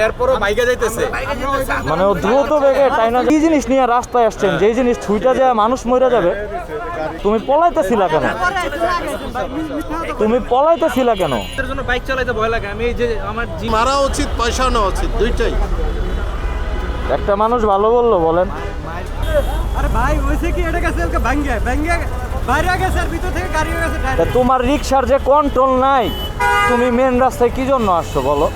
এরপরও বাইকে যাইতেছে। মানে ও দ্রুত বেগে তাই না কি জিনিস নিয়ে রাস্তায় আসছেন? যেই জিনিস ছুইটা যায় মানুষ মরে যাবে। তুমি পলাইতেছিলা কেন? তুমি পলাইতেছিলা কেন? এর জন্য বাইক চালাইতে ভয় লাগে। আমি এই যে আমার জি- মারা উচিত পয়সা নেওয়া উচিত দুইটাই। একটা মানুষ ভালো বলল বলেন। আরে ভাই হয়েছে কি এটা ওকে ভাঙ্গে। ভাঙ্গে বাইরে গেছে আর ভিতর থেকে গাড়ি গেছে তোমার রিক্সার যে কন্ট্রোল নাই তুমি মেন রাস্তায় কি জন্য আসছো বলো?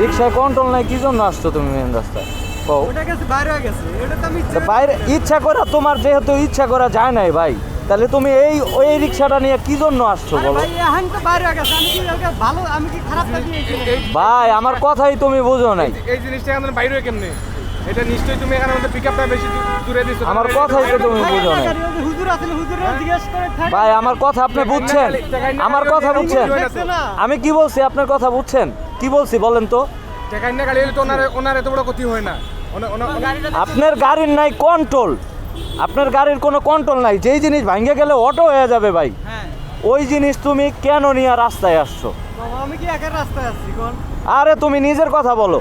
রিক্সায় কন্ট্রোল নাই কি জন্য আসছো তুমি মেন রাস্তায়? কও। ওটা গেছে বাইরে হয়ে গেছে এটা তো আমি তা বাইরে ইচ্ছা করা তোমার যেহেতু ইচ্ছা করা যায় নাই ভাই তাহলে তুমি এই ওই রিক্সাটা নিয়ে কি জন্য আসছো বলো? ভাই এখন তো বাইরে হয়ে গেছে আমি কি ওকে ভালো আমি কি খারাপ কাজ দিয়েছি ভাই আমার কথাই তুমি বুঝো নাই। এই জিনিসটা এখানে বাইরে কেমনে? এটা নিশ্চয়ই তুমি এখানে আমাদের পিকআপটা বেশি দূরে দিছো। আমার কথাই তো তুমি বুঝো নাই। হুজুর আছেন হুজুরের জিজ্ঞেস করে ভাই আমার কথা আপনি বুঝছেন? আমার কথা বুঝছেন? আমি কি বলছি আপনার কথা বুঝছেন? কি বলছি বলেন তো? টেকাই না গাড়ি তো ওনার ওনার এত বড় ক্ষতি হয় না। ওনা- ওনা- ওনা- আপনার গাড়ির নাই কন্ট্রোল আপনার গাড়ির কোনো কন্ট্রোল নাই। যেই জিনিস ভাঙে গেলে অটো হয়ে যাবে ভাই। হ্যাঁ। ওই জিনিস তুমি কেন নিয়ে রাস্তায় আসছো? আমি কি একার রাস্তায় আছি আরে তুমি নিজের কথা বলো।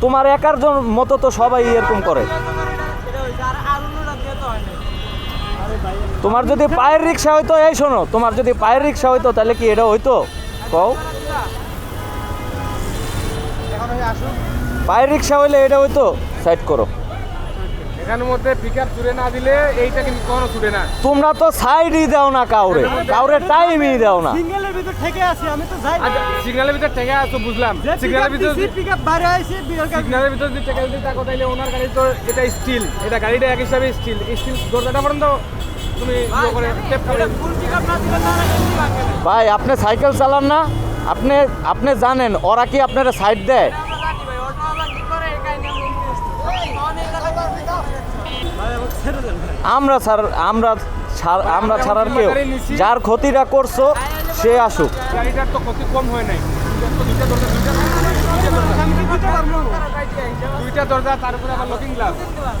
তোমার একার জন মতো তো সবাই এরকম করে। তোমার যদি পায়ের রিক্সা হইতো এই শোনো তোমার যদি পায়ের রিক্সা হইতো তাহলে কি এটা হইতো? কও। পায়ের রিক্সা হইলে এটা হইতো সাইড করো। এখানের মধ্যে পিকআপ ছুড়ে না দিলে এইটা কিন্তু কোনো ছুটে না। তোমরা তো সাইডই দাও না কাউরে কাউরে টাইমই দাও না। সিঙ্গেলের ভিতর থেকে আছি আমি তো যাই আচ্ছা সিগন্যালের ভিতর টেকে আসো বুঝলাম। সিগন্যালের ভিতর পিকআপ বাইরে আইছে বিরল সিগন্যালের ভিতর যদি টেকে দিতে থাকো ওনার গাড়ি তো এটা স্টিল এটা গাড়িটা এক হিসাবে স্টিল স্টিল দরজাটা পর্যন্ত তুমি ইয়ে করে টেপ করে ফুল পিকআপ না দিলে তারা কিন্তু ভাঙবে না। ভাই আপনি সাইকেল চালান না? আপনি আপনি জানেন, ওরা কি আপনারা সাইড দেয়? আমরা ছাড়, আমরা আমরা ছাড়ার কেউ। যার ক্ষতিটা করছ, সে আসুক।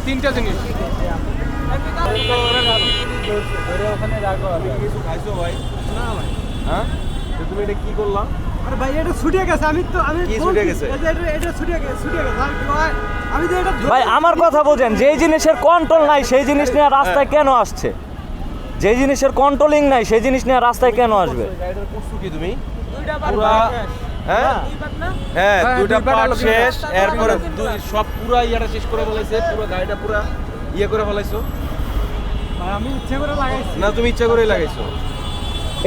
তিনটা জিনিস তো তুমি এটা কি করলাম আরে ভাই এটা ছুটিয়ে গেছে। আমি তো আমি কি ছুটিয়ে গেছে? এটা এটা ছুটিয়ে গেছে ছুটিয়ে গেছে। আমি যে এটা ভাই আমার কথা বোঝেন যেই জিনিসের কন্ট্রোল নাই সেই জিনিস নিয়ে রাস্তায় কেন আসছে? যেই জিনিসের কন্ট্রোলিং নাই সেই জিনিস নিয়ে রাস্তায় কেন আসবে? করছ কি তুমি? হ্যাঁ? হ্যাঁ হ্যাঁ, দুইটা পার্ট শেষ এরপরে সব পুরা ইয়াটা শেষ করে ফেলাইছে পুরো গাড়িটা পুরা ইয়ে করে ফেলাইছো। আমি ইচ্ছে করে লাগাইছি। না তুমি ইচ্ছা করেই লাগাইছো।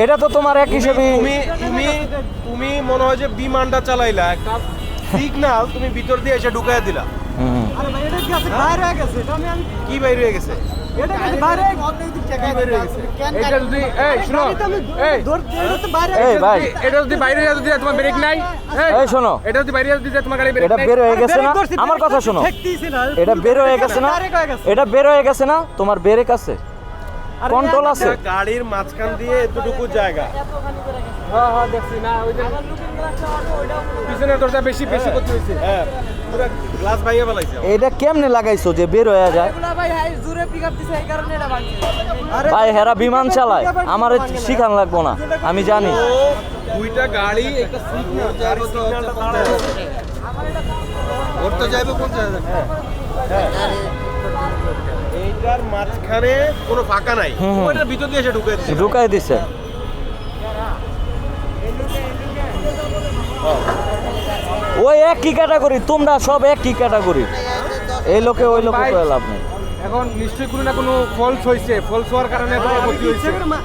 এটা তো তোমার এক হিসেবে তুমি তুমি তুমি মনে হয় যে বিমানটা চালাইলা। একটা সিগন্যাল তুমি ভিতর দিয়ে এসে ঢুকাই দিলা। আরে ভাই এটা বাইরে হয়ে গেছে এটা আমি আমি কি বাইরে হয়ে গেছে? এটা গেছে বাইরে অর্ধেক দিক বাইরে হয়ে গেছে? এইটা যদি এই শুনো। এই। বাইরে এই ভাই। এটা যদি বাইরে যদি তোমার ব্রেক নাই। এই শোনো। এটা যদি বাইরে যদি তোমার গাড়ি ব্রেক এটা বের হয়ে গেছে না? আমার কথা শোনো। এটা বের হয়ে গেছে না। এটা বের হয়ে গেছে না? তোমার ব্রেক আছে। কন্ট্রোল আছে। গাড়ির মাঝখান দিয়ে এতটুকু জায়গা। হ্যাঁ হ্যাঁ দেখছি। না ওই পিছনের দরজা বেশি বেশি করতে হয়েছে। হ্যাঁ গ্লাস ভাঙিয়ে ফেলাইছে এটা কেমনে লাগাইছো যে বের হয়ে যায়? আরে ভাই হেরা বিমান চালায়। আমার শিখান লাগবো না আমি জানি। দুইটা গাড়ি একটা সিগন্যাল যার সিগন্যালটা যাইবে কোন জায়গায়? এইটার মাঝখানে কোনো ফাঁকা নাই। ওইটার ভিতর দিয়ে এসে ঢুকে দিচ্ছে ঢুকাই দিছে। ওই একই ক্যাটাগরি তোমরা সব একই ক্যাটাগরি এই লোকে ওই লোকে কয়ে লাভ নেই। এখন নিশ্চয়ই কোনো না কোনো ফলস হয়েছে। ফলস হওয়ার কারণে এত ক্ষতি হয়েছে। ইচ্ছে করে মা-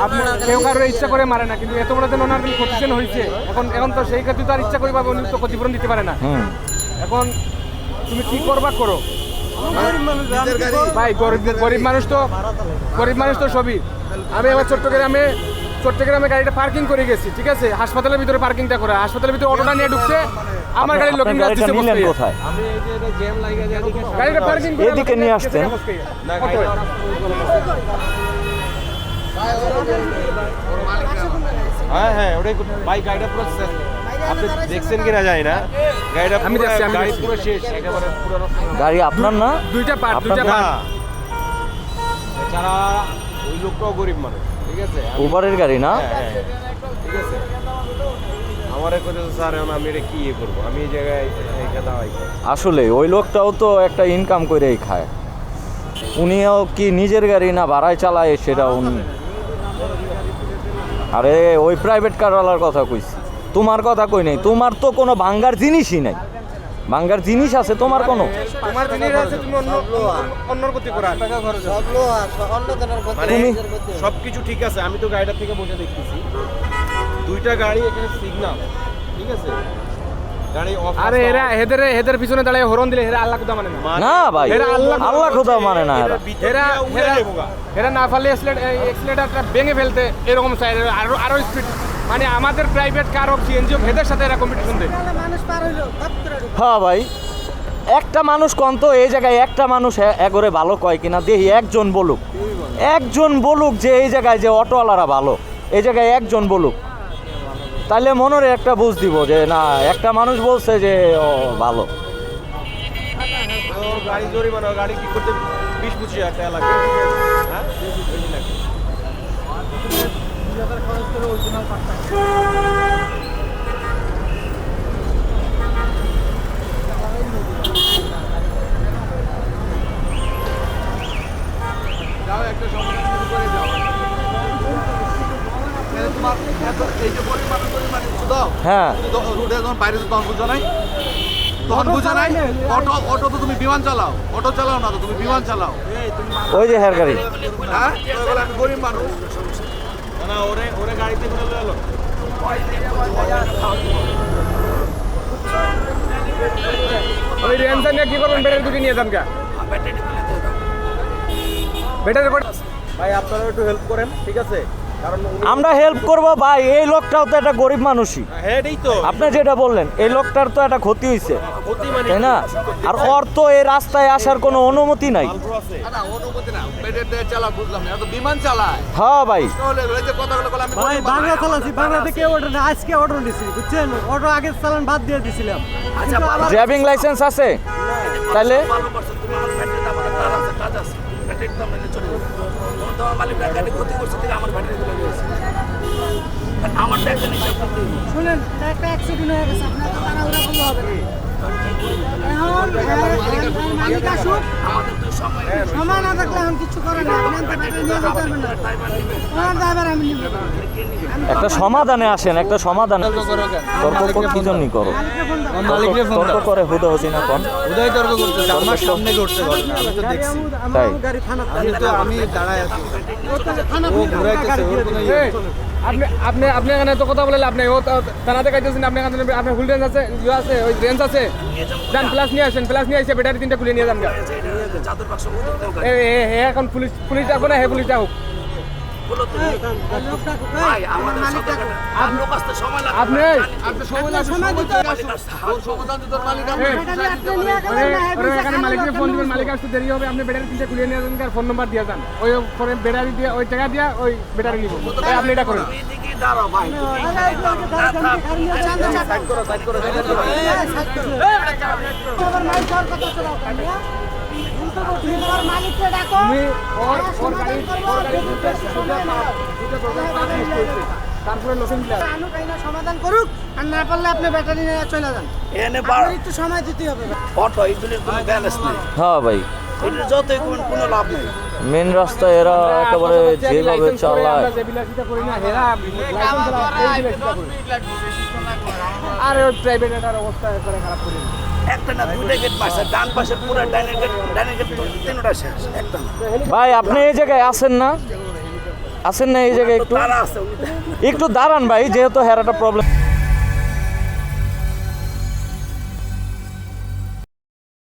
আপনি কেউ কারোর ইচ্ছা করে মারে না কিন্তু এত বড় যেন ওনার ক্ষতিপূরণ হয়েছে। এখন এখন তো সেই ক্ষতি তো আর ইচ্ছা করে পাবে উনি তো ক্ষতিপূরণ দিতে পারে না। এখন তুমি কি করবা করো? ভাই গরিব গরিব মানুষ তো গরিব মানুষ তো সবই। আমি আমার চট্টগ্রামে চট্টগ্রামে গাড়িটা পার্কিং করে গেছি ঠিক আছে? হাসপাতালের ভিতরে পার্কিংটা করা। হাসপাতালের ভিতরে অটোটা নিয়ে ঢুকছে। আমার গাড়ির লোকিং গ্লাস গাড়িটা দিছে নিলেন কোথায়? আমি এই যে জ্যাম লাগা যায় গাড়িটা পার্কিং এদিকে নিয়ে আসতেন। হ্যাঁ হ্যাঁ ওটাই ভাই গাড়িটা পুরো। আপনি দেখছেন কিনা জানি না। গাড়িটা আমি দেখছি, আমি গাড়ি পুরো শেষ একেবারে পুরো গাড়ি আপনার না? দুইটা পার্ট দুইটা পার্ট যারা ওই লোকটাও গরিব মানুষ ঠিক আছে? উবারের গাড়ি না? হ্যাঁ, হ্যাঁ, ঠিক আছে। আমারে কইতেছে স্যার আমি এটা কি ইয়ে করব? আমি এই জায়গায় দাঁড়াই আসলে ওই লোকটাও তো একটা ইনকাম করেই খায়। উনিও কি নিজের গাড়ি না ভাড়ায় চালায় সেটা উনি আরে ওই প্রাইভেট কারওয়ালার কথা কইছি। তোমার কথা কই নাই তোমার তো কোনো ভাঙ্গার জিনিসই নাই। ভাঙ্গার জিনিস আছে তোমার কোনো? তোমার জিনিস আছে তুমি অন্য অন্যর গতি করা। মানে তুমি- সবকিছু ঠিক আছে আমি তো গাড়িটা থেকে বসে দেখতেছি। দুইটা গাড়ি এখানে সিগন্যাল ঠিক আছে? আরে এরা হেদের হেদের পিছনে দাঁড়িয়ে হরন দিলে হেরা আল্লাহ মানে না। না ভাই এরা আল্লাহ- আল্লাহ খোদা মানে না এরা। এরা এরা এরা না পারলে এক্সিলেটারটা ভেঙে ফেলতে এরকম সাইড আরও আরও স্পিড মানে আমাদের প্রাইভেট কার হোক সিএনজি হোক হেদের সাথে এরা কম্পিটিশন দেয়। হ্যাঁ ভাই একটা মানুষ কন তো এই জায়গায় একটা মানুষ এ- এগোরে ভালো কয় কিনা দেখি একজন বলুক। একজন বলুক যে এই জায়গায় যে অটোওয়ালারা ভালো এই জায়গায় একজন বলুক। তাহলে মনের একটা বুঝ দিব যে না একটা মানুষ বলছে যে ও ভালো। গাড়ি জরিমানা গাড়ি ঠিক করতে বিশ পঁচিশ হাজার টাকা লাগবে হ্যাঁ। যাও একটা সমাধান শুরু করে যাও। তোমার এই যে পরিমাণ পরিমাণ দাও। হ্যাঁ। যখন বাইরে তখন বুঝো নাই? তখন বুঝো নাই? অটো অটো তো তুমি বিমান চালাও। অটো চালাও না তো তুমি বিমান চালাও। ওই যে হেয়ার গাড়ি। হ্যাঁ? আমি গরিব মানুষ। না, ওরে ওরে গাড়িতে করে গেল ওই রেঞ্জা কি করবেন? ব্যাটারি দুটি নিয়ে যান গা। ব্যাটারি ভাই আপনারা একটু হেল্প করেন ঠিক আছে? আমরা হেল্প করব ভাই এই লোকটাও তো একটা গরিব মানুষই। হ্যাঁ আপনি যেটা বললেন এই লোকটার তো একটা ক্ষতি হয়েছে মানে তাই না? আর ওর তো এই রাস্তায় আসার কোনো অনুমতি নাই। ভালো আছে। না, না অনুমতি না। বেডের দিয়ে চালা বুঝলাম না এত বিমান চালায়। হ্যাঁ ভাই। তাহলে এই যে কথাগুলো বলে আমি ভাই বাংলা চালাচ্ছি বাংলাতে কেউ অটো আজকে বুঝছেন? আগে চালান বাদ দিয়ে দিছিলাম। আচ্ছা, ড্রাইভিং লাইসেন্স আছে? তাহলে তোমার মালিক গাড়ি ক্ষতি করছে থেকে আমার ব্যাটারি তুলে দিয়েছে। আর আমার হিসাব করতে শুনেন একটা অ্যাক্সিডেন্ট হয়ে গেছে আপনার তো তাড়াহুড়া করলে হবে সময় না থাকলে এখন কিছু করে না। একটা সমাধানে আসেন একটা সমাধান তর্ক কি জন্যই করো? তর্ক করে হুদা হুদি না কোন? তর্ক করতেছে আমার সামনে ঘটছে ঘটনা আমি তো দেখছি। তাই। আমি তো আমি দাঁড়ায় আছি। ও ঘুরাইতেছে ওর কোনো ইয়ে আপনি আপনি আপনি এখানে তো কথা বলে লাভ নেই। ও তো- থানাতে কাইতেছেন আপনি এখানে আপনার ফুল রেঞ্জ আছে ইয়ে আছে ওই রেঞ্জ আছে। যান প্লাস নিয়ে আসেন প্লাস নিয়ে এসে ব্যাটারি তিনটা খুলে নিয়ে যান। এখন পুলিশ পুলিশ যাব না হে পুলিশ যাও বলো তুমি। ভাই আমাদের সাথে আর লোক সময় লাগবে আপনি আপনি সময় লাগবে সময় দিতে সমাধান তো মালিক আপনি নিয়ে ওরে গেলেন না হে ওরে দিছে এখানে মালিককে ফোন দিবেন মালিক আসতে দেরি হবে আপনি ব্যাটারি তিনটা খুলে নিয়ে যান আর ফোন নাম্বার দিয়ে যান। ওই ফোনে ব্যাটারি দিয়ে ওই টাকা দিয়ে ওই ব্যাটারি নিব। এই আপনি এটা করেন। দাঁড়াও ভাই। সাইড করো সাইড করো আবার মাইক তারপরে লোকেন দিলাম আনুক আইনা সমাধান করুক আর না পারলে আপনি ব্যাটারি নিয়ে চলে যান। এনে একটু সময় দিতে হবে। অটো এগুলির কোনো ব্যালেন্স নেই। হ্যাঁ ভাই। এগুলি যতই কোনো লাভ নেই। মেন রাস্তায় এরা একেবারে যেভাবে চালায়। আর ওই প্রাইভেট এটার অবস্থা খারাপ করি। একটা না দুইটা গেট মারছে ডান পাশে পুরো ডাইনের গেট ডাইনের গেট তিনটা শেষ একটা ভাই আপনি এই জায়গায় আছেন না? আছেন না এই জায়গায় একটু? একটু দাঁড়ান ভাই যেহেতু হেরাটা প্রবলেম